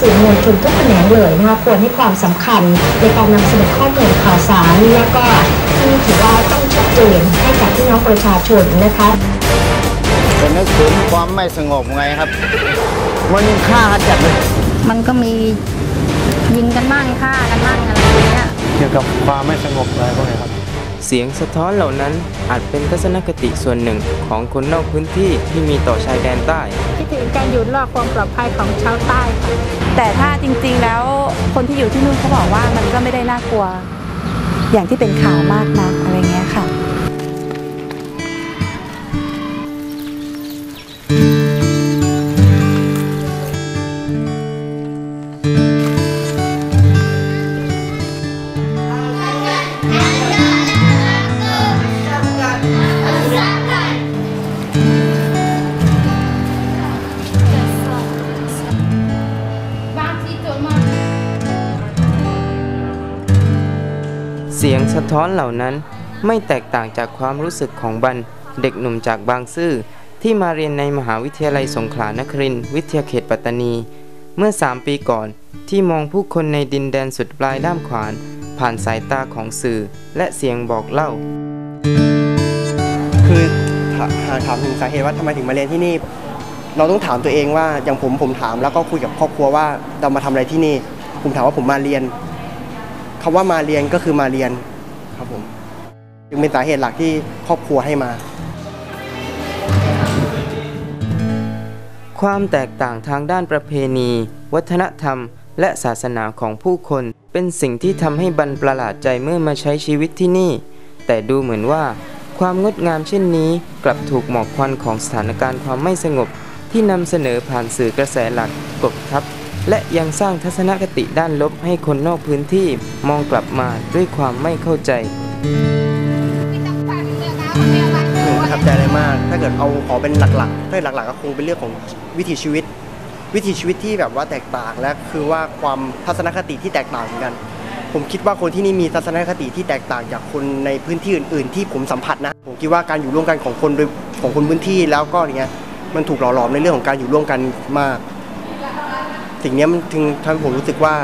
สื่อมวลชนทุกแขนงเลยนะคะควรให้ความสำคัญในการนำเสนอข้อมูลข่าวสารแล้วก็ที่ถือว่าต้องชัดเจนให้กับพี่น้องประชาชนนะคะเป็นนึกถึงความไม่สงบไงครับ มันฆ่าจัดเลยมันก็มียิงกันบ้างฆ่ากันบ้างอะไรอย่างเงี้ยเกี่ยวกับความไม่สงบอะไรพวกนี้ครับ เสียงสะท้อนเหล่านั้นอาจเป็นทัศนคติส่วนหนึ่งของคนนอกพื้นที่ที่มีต่อชายแดนใต้คิดถึงการอยู่รอดความปลอดภัยของชาวใต้ค่ะแต่ถ้าจริงๆแล้วคนที่อยู่ที่นู่นเขาบอกว่ามันก็ไม่ได้น่ากลัว อย่างที่เป็นข่าวมากนักอะไรเงี้ยค่ะะท้อนเหล่านั้นไม่แตกต่างจากความรู้สึกของบันเด็กหนุ่มจากบางซื่อที่มาเรียนในมหาวิทยาลัยสงขลานครินทร์วิทยาเขตปัตตานี เมื่อ 3 ปีก่อนที่มองผู้คนในดินแดนสุดปลายด้ามขวาน ผ่านสายตาของสื่อและเสียงบอกเล่า คือถาหากถามถึงสาเหตุว่าทำไมถึงมาเรียนที่นี่ เราต้องถามตัวเองว่าอย่างผมผมถามแล้วก็คุยกับครอบครัวว่าเรามาทำอะไรที่นี่ ผมถามว่าผมมาเรียนคำว่ามาเรียนก็คือมาเรียน ครับผมจึงเป็นสาเหตุหลักที่ครอบครัวให้มา ความแตกต่างทางด้านประเพณี วัฒนธรรม และศาสนาของผู้คน เป็นสิ่งที่ทำให้บันประหลาดใจเมื่อมาใช้ชีวิตที่นี่ แต่ดูเหมือนว่า ความงดงามเช่นนี้ กลับถูกหมอกควันของสถานการณ์ความไม่สงบ ที่นำเสนอผ่านสื่อกระแสหลักกบทับ และยังสร้างทัศนคติด้านลบให้คนนอกพื้นที่มองกลับมาด้วยความไม่เข้าใจหนึ่งประทับใจอะไรมาก ถ้าเกิดเอาขอเป็นหลักๆถ้าหลักๆก็คงเป็นเรื่องของวิถีชีวิต วิถีชีวิตที่แบบว่าแตกต่างและคือว่าความทัศนคติที่แตกต่างเหมือนกัน ผมคิดว่าคนที่นี่มีทัศนคติที่แตกต่างจากคนในพื้นที่อื่น ๆ ที่ผมสัมผัสนะ ผมคิดว่าการอยู่ร่วมกันของคนโดยของคนพื้นที่แล้วก็อย่างเงี้ยมันถูกหล่อหลอมในเรื่องของการอยู่ร่วมกันมาก สิ่งนี้มันถึงทำให้ผมรู้สึกว่า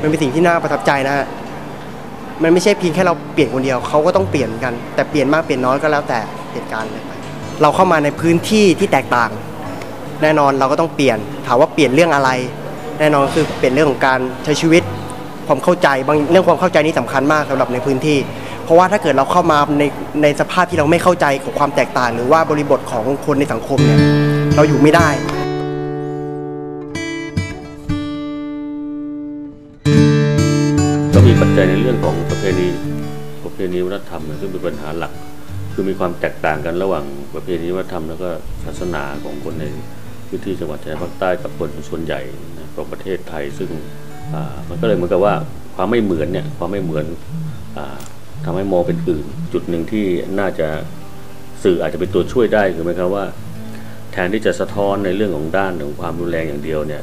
มันเป็นสิ่งที่น่าประทับใจนะฮะมันไม่ใช่เพียงแค่เราเปลี่ยนคนเดียวเขาก็ต้องเปลี่ยนกัน แต่เปลี่ยนมากเปลี่ยนน้อยก็แล้วแต่เหตุการณ์อะไรไปเราเข้ามาในพื้นที่ที่แตกต่าง แน่นอนเราก็ต้องเปลี่ยนถามว่าเปลี่ยนเรื่องอะไร แน่นอนคือเปลี่ยนเรื่องของการใช้ชีวิตความเข้าใจบางเรื่องความเข้าใจนี่สำคัญมากสำหรับในพื้นที่ เพราะว่าถ้าเกิดเราเข้ามาในในสภาพที่เราไม่เข้าใจของความแตกต่าง หรือว่าบริบทของคนในสังคมเนี่ยเราอยู่ไม่ได้ ปัจจัยในเรื่องของประเพณีประเพณีวัฒนธรรมซึ่งเป็นปัญหาหลัก คือมีความแตกต่างกันระหว่างประเพณีวัฒนธรรมแล้วก็ศาสนาของคนในพื้นที่จังหวัดชายภาคใต้กับคนส่วนใหญ่ของประเทศไทย ซึ่งมันก็เลยเหมือนกับว่าความไม่เหมือนเนี่ยความไม่เหมือนอาทำให้มองเป็นอื่น จุดหนึ่งที่น่าจะสื่ออาจจะเป็นตัวช่วยได้คือหมความว่า แทนที่จะสะท้อนในเรื่องของด้านของความรุนแรงอย่างเดียวเนี่ย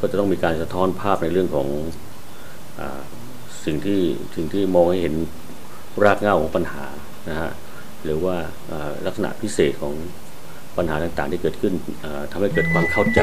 ก็จะต้องมีการสะท้อนภาพในเรื่องของ สิ่งที่สิ่งที่มองให้เห็นรากเหง้าของปัญหานะฮะหรือว่าลักษณะพิเศษของปัญหาต่างๆที่เกิดขึ้นทำให้เกิดความเข้าใจ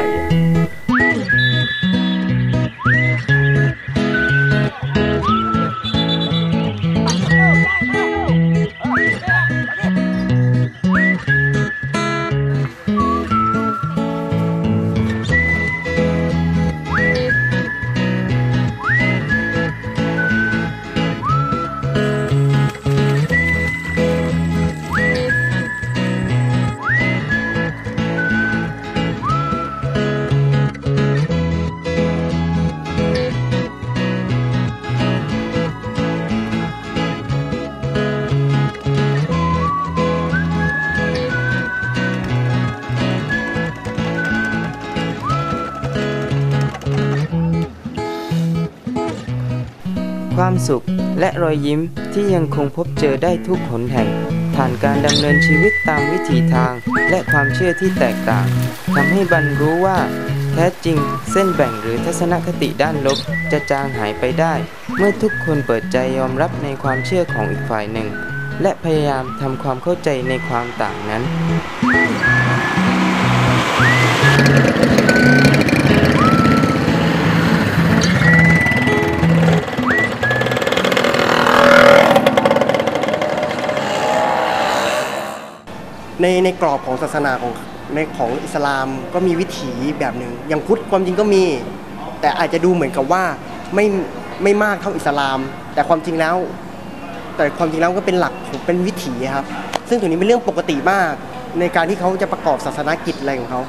ความสุข และรอยยิ้มที่ยังคงพบเจอได้ทุกหนแห่ง ผ่านการดำเนินชีวิตตามวิถีทาง และความเชื่อที่แตกต่างทำให้บันรู้ว่า แท้จริง เส้นแบ่งหรือทัศนคติด้านลบ จะจางหายไปได้ เมื่อทุกคนเปิดใจยอมรับในความเชื่อของอีกฝ่ายหนึ่ง และพยายามทำความเข้าใจในความต่างนั้น ในในกรอบของศาสนาของในของอิสลามก็มีวิถีแบบหนึ่งอย่างพุทธความจริงก็มี แต่อาจจะดูเหมือนกับว่าไม่ไม่มากเท่าอิสลาม แต่ความจริงแล้ว แต่ความจริงแล้วก็เป็นหลักของเป็นวิถีครับ ซึ่งตรงนี้เป็นเรื่องปกติมาก ในการที่เขาจะประกอบศาสนกิจอะไรของเขา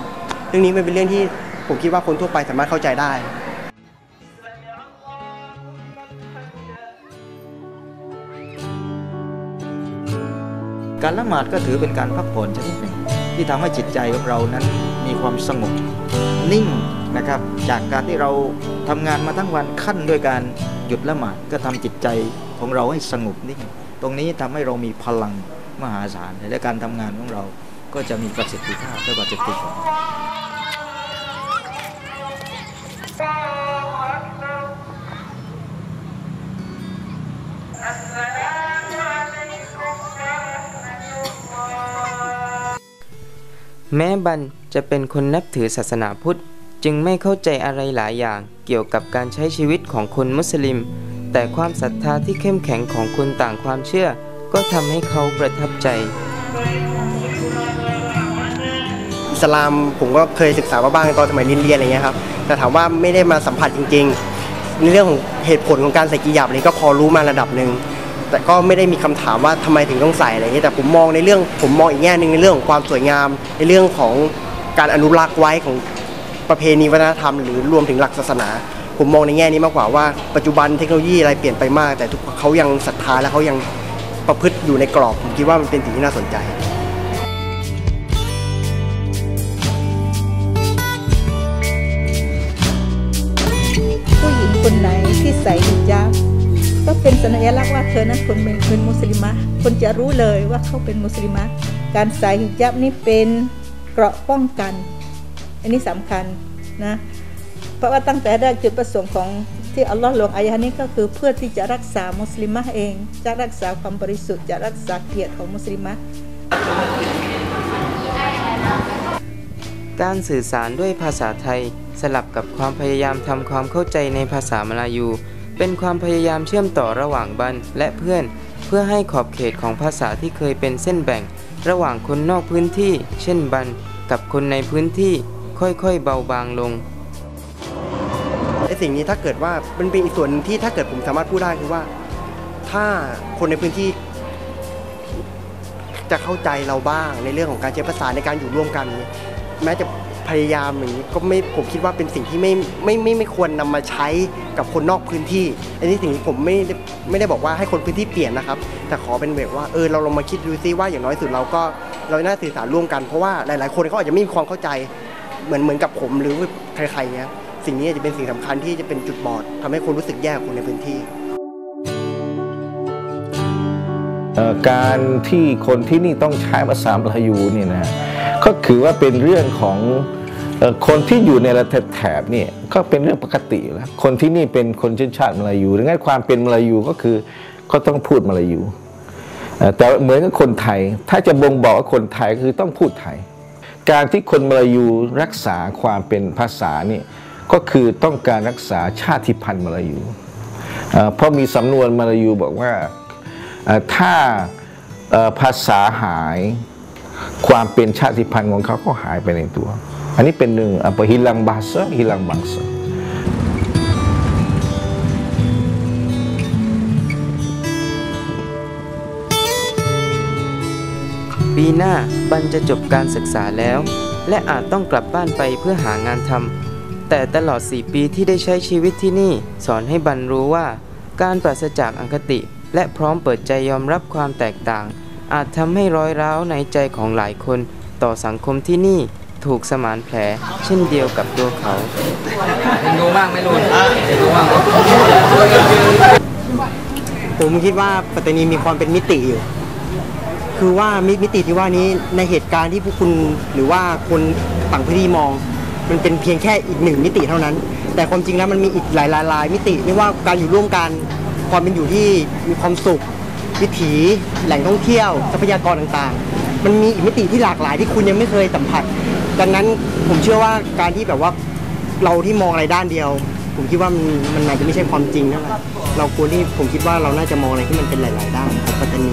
เรื่องนี้มันเป็นเรื่องที่ผมคิดว่าคนทั่วไปสามารถเข้าใจได้ การละหมาดก็ถือเป็นการพักผ่อนชนิดหนึ่ง ที่ทำให้จิตใจของเรานั้นมีความสงบนิ่งนะครับ จากการที่เราทำงานมาทั้งวันขั้นด้วยการหยุดละหมาดก็ทำจิตใจของเราให้สงบนิ่ง ตรงนี้ทำให้เรามีพลังมหาศาลและการทำงานของเราก็จะมีประสิทธิภาพและประสิทธิผล แม้บันจะเป็นคนนับถือศาสนาพุทธ จึงไม่เข้าใจอะไรหลายอย่างเกี่ยวกับการใช้ชีวิตของคนมุสลิม แต่ความศรัทธาที่เข้มแข็งของคนต่างความเชื่อ ก็ทำให้เขาประทับใจอิสลามผมก็เคยศึกษามาบ้างตอนสมัยเรียนอะไรเงี้ยครับแต่ถามว่าไม่ได้มาสัมผัสจริง ๆ ในเรื่องของเหตุผลของการใส่กิหยาบอะไรก็พอรู้มาระดับหนึ่ง แต่ก็ไม่ได้มีคำถามว่าทำไมถึงต้องใส่อะไรเงี้ยแต่ผมมองในเรื่องผมมองอีกแง่หนึ่งในเรื่องของความสวยงาม ในเรื่องของการอนุรักษ์ไว้ของประเพณีวัฒนธรรม หรือรวมถึงหลักศาสนา ผมมองในแง่นี้มากกว่าว่าปัจจุบันเทคโนโลยีอะไรเปลี่ยนไปมาก แต่ทุกเขายังศรัทธาและเขายังประพฤติอยู่ในกรอบผมคิดว่ามันเป็นสิ่งที่น่าสนใจผู้หญิงคนไหนที่ใส่ฮิญ เป็นสัญลักษณ์ว่าเธอนั้นคนเป็นเป็นมุสลิมะคนจะรู้เลยว่าเขาเป็นมุสลิมะการใส่ฮิญาบนี่เป็นเกราะป้องกัน อันนี้สำคัญนะเพราะว่าตั้งแต่แรกจุดประสงค์ของที่อัลลอฮ์ลงอายะห์นี้ก็คือเพื่อที่จะรักษามุสลิมะเอง จะรักษาความบริสุทธิ์จะรักษาเกียรติของมุสลิมะการสื่อสารด้วยภาษาไทยสลับกับความพยายามทำความเข้าใจในภาษามลายู เป็นความพยายามเชื่อมต่อระหว่างบันและเพื่อน เพื่อให้ขอบเขตของภาษาที่เคยเป็นเส้นแบ่ง ระหว่างคนนอกพื้นที่ เช่นบัน กับคนในพื้นที่ค่อยๆ เบาบางลงไอสิ่งนี้ถ้าเกิดว่ามันเป็นอีกส่วนที่ถ้าเกิดผมสามารถพูดได้คือว่า ถ้าคนในพื้นที่ จะเข้าใจเราบ้างในเรื่องของการใช้ภาษาในการอยู่ร่วมกัน แม้จะ พยายามอย่างนี้ก็ไม่ผมคิดว่าเป็นสิ่งที่ไม่ไม่ไม่ไม่ควรนำมาใช้กับคนนอกพื้นที่ อันนี้สิ่งที่ผมไม่ไม่ได้บอกว่าให้คนพื้นที่เปลี่ยนนะครับ แต่ขอเป็นแบบว่าเออเราลองมาคิดดูซิว่าอย่างน้อยสุดเราก็เราน่าสื่อสารร่วมกันเพราะว่าหลาย ๆ คนเขาอาจจะไม่มีความเข้าใจเหมือนเหมือนกับผมหรือใครๆเนี้ยสิ่งนี้จะเป็นสิ่งสำคัญที่จะเป็นจุดบอดทำให้คนรู้สึกแย่กับคนในพื้นที่การที่คนที่นี่ต้องใช้ภาษามลายูเนี่ยนะ ก็คือว่าเป็นเรื่องของคนที่อยู่ในระแถบนี่ก็เป็นเรื่องปกติแล้วคนที่นี่เป็นคนชนชาติมลายูดังนั้นความเป็นมลายูก็คือก็ต้องพูดมลายูแต่เหมือนกับคนไทย ถ้าจะบ่งบอกว่าคนไทยคือต้องพูดไทย การที่คนมลายูรักษาความเป็นภาษานี่ก็คือต้องการรักษาชาติพันธุ์มลายูเพราะมีสำนวนมลายูบอกว่าถ้าภาษาหาย ความเป็นชาติพันธุ์ของเขาก็หายไปในตัว อันนี้เป็นหนึ่ง apa hilang bahasa hilang bangsa ปีหน้าบันจะจบการศึกษาแล้ว และอาจต้องกลับบ้านไปเพื่อหางานทำแต่ตลอด 4 ปีที่ได้ใช้ชีวิตที่นี่ สอนให้บันรู้ว่า การปราศจากอังคติ และพร้อมเปิดใจยอมรับความแตกต่าง อาจทำให้ร้อยร้าวในใจของหลายคนต่อสังคมที่นี่ถูกสมานแผลเช่นเดียวกับตัวเขาดูมากไม่รู้ดูมากผมคิดว่าปัตตานีมีความเป็นมิติอยู่ คือว่ามิมิติที่ว่านี้ในเหตุการณ์ที่พวกคุณหรือว่าคนต่างพื้นที่มอง มันเป็นเพียงแค่อีกหนึ่งมิติเท่านั้น แต่ความจริงแล้วมันมีอีกหลายหลายมิติไม่ว่าการอยู่ร่วมกันความเป็นอยู่ที่มีความสุข วิถีแหล่งท่องเที่ยวทรัพยากรต่างๆ มันมีอีกมิติที่หลากหลายที่คุณยังไม่เคยสัมผัส ดังนั้นผมเชื่อว่าการที่แบบว่าเราที่มองอะไรด้านเดียว ผมคิดว่ามันมันอาจจะไม่ใช่ความจริงเท่าไหร่เราควรที่ผมคิดว่าเราน่าจะมองอะไรที่มันเป็นหลาย ๆ ด้านของปัตตานี